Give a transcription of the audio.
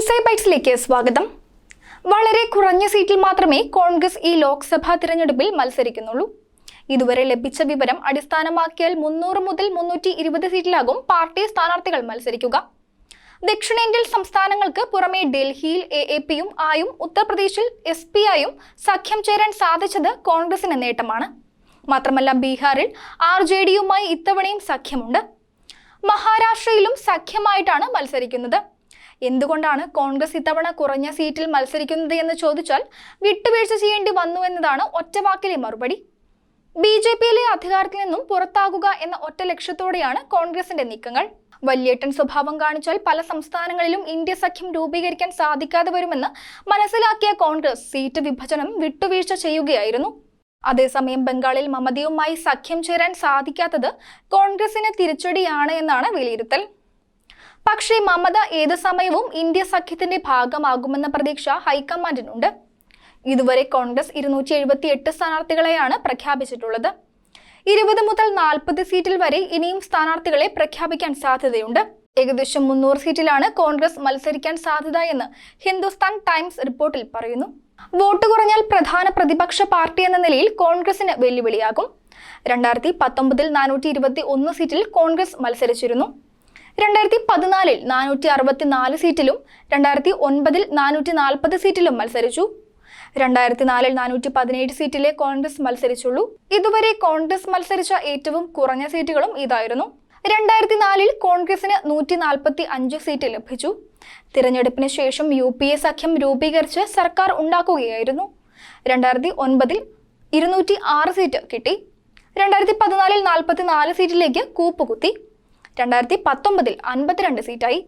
Inside ബൈറ്റ്സിലേക്ക് സ്വാഗതം. വളരെ കുറഞ്ഞ സീറ്റിൽ മാത്രമേ കോൺഗ്രസ് ഈ ലോക്സഭാ തിരഞ്ഞെടുപ്പിൽ മത്സരിക്കുന്നുള്ളൂ. ഇതുവരെ ലഭിച്ച വിവരം അടിസ്ഥാനമാക്കിയാൽ മുന്നൂറ് മുതൽ മുന്നൂറ്റി ഇരുപത് സീറ്റിലാകും പാർട്ടി സ്ഥാനാർത്ഥികൾ മത്സരിക്കുക. ദക്ഷിണേന്ത്യൻ സംസ്ഥാനങ്ങൾക്ക് പുറമെ ഡൽഹിയിൽ എ എ പിയും ആയും ഉത്തർപ്രദേശിൽ എസ് പി ആയും സഖ്യം ചേരാൻ സാധിച്ചത് കോൺഗ്രസിന് നേട്ടമാണ്. മാത്രമല്ല ബീഹാറിൽ ആർ ജെ ഡിയുമായി ഇത്തവണയും സഖ്യമുണ്ട്. മഹാരാഷ്ട്രയിലും സഖ്യമായിട്ടാണ് മത്സരിക്കുന്നത്. എന്തുകൊണ്ടാണ് കോൺഗ്രസ് ഇത്തവണ കുറഞ്ഞ സീറ്റിൽ മത്സരിക്കുന്നത് എന്ന് ചോദിച്ചാൽ വിട്ടുവീഴ്ച ചെയ്യേണ്ടി വന്നു എന്നതാണ് ഒറ്റവാക്കിലെ മറുപടി. ബി ജെ പിയിലെ അധികാരത്തിൽ നിന്നും പുറത്താകുക എന്ന ഒറ്റ ലക്ഷ്യത്തോടെയാണ് കോൺഗ്രസിന്റെ നീക്കങ്ങൾ. വല്യേട്ടൻ സ്വഭാവം കാണിച്ചാൽ പല സംസ്ഥാനങ്ങളിലും ഇന്ത്യ സഖ്യം രൂപീകരിക്കാൻ സാധിക്കാതെ വരുമെന്ന് മനസ്സിലാക്കിയ കോൺഗ്രസ് സീറ്റ് വിഭജനം വിട്ടുവീഴ്ച ചെയ്യുകയായിരുന്നു. അതേസമയം ബംഗാളിൽ മമതയുമായി സഖ്യം ചേരാൻ സാധിക്കാത്തത് കോൺഗ്രസിന് തിരിച്ചടിയാണ് എന്നാണ് വിലയിരുത്തൽ. പക്ഷേ മമത ഏത് സമയവും ഇന്ത്യ സഖ്യത്തിന്റെ ഭാഗമാകുമെന്ന പ്രതീക്ഷ ഹൈക്കമാൻഡിനുണ്ട്. ഇതുവരെ കോൺഗ്രസ് ഇരുന്നൂറ്റി എഴുപത്തി എട്ട് സ്ഥാനാർത്ഥികളെയാണ് പ്രഖ്യാപിച്ചിട്ടുള്ളത്. ഇരുപത് മുതൽ നാൽപ്പത് സീറ്റിൽ വരെ ഇനിയും സ്ഥാനാർത്ഥികളെ പ്രഖ്യാപിക്കാൻ സാധ്യതയുണ്ട്. ഏകദേശം മുന്നൂറ് സീറ്റിലാണ് കോൺഗ്രസ് മത്സരിക്കാൻ സാധ്യത എന്ന് ഹിന്ദുസ്ഥാൻ ടൈംസ് റിപ്പോർട്ടിൽ പറയുന്നു. വോട്ട് കുറഞ്ഞാൽ പ്രധാന പ്രതിപക്ഷ പാർട്ടി എന്ന നിലയിൽ കോൺഗ്രസിന് വെല്ലുവിളിയാകും. രണ്ടായിരത്തി പത്തൊമ്പതിൽ നാനൂറ്റി ഇരുപത്തി ഒന്ന് സീറ്റിൽ കോൺഗ്രസ് മത്സരിച്ചിരുന്നു. രണ്ടായിരത്തി പതിനാലിൽ നാനൂറ്റി അറുപത്തി നാല് സീറ്റിലും രണ്ടായിരത്തി ഒൻപതിൽ നാനൂറ്റി നാൽപ്പത് സീറ്റിലും മത്സരിച്ചു. രണ്ടായിരത്തി നാലിൽ നാനൂറ്റി പതിനേഴ് സീറ്റിലെ കോൺഗ്രസ് മത്സരിച്ചുള്ളൂ. ഇതുവരെ കോൺഗ്രസ് മത്സരിച്ച ഏറ്റവും കുറഞ്ഞ സീറ്റുകളും ഇതായിരുന്നു. രണ്ടായിരത്തി നാലിൽ കോൺഗ്രസിന് നൂറ്റി നാൽപ്പത്തി അഞ്ച് സീറ്റ് ലഭിച്ചു. തിരഞ്ഞെടുപ്പിന് ശേഷം യു പി എ സഖ്യം രൂപീകരിച്ച് സർക്കാർ ഉണ്ടാക്കുകയായിരുന്നു. രണ്ടായിരത്തി ഒൻപതിൽ ഇരുന്നൂറ്റി ആറ് സീറ്റ് കിട്ടി. രണ്ടായിരത്തി പതിനാലിൽ നാൽപ്പത്തി നാല് സീറ്റിലേക്ക് കൂപ്പുകുത്തി. രണ്ടായിരത്തി പത്തൊമ്പതിൽ അൻപത്തിരണ്ട് സീറ്റായി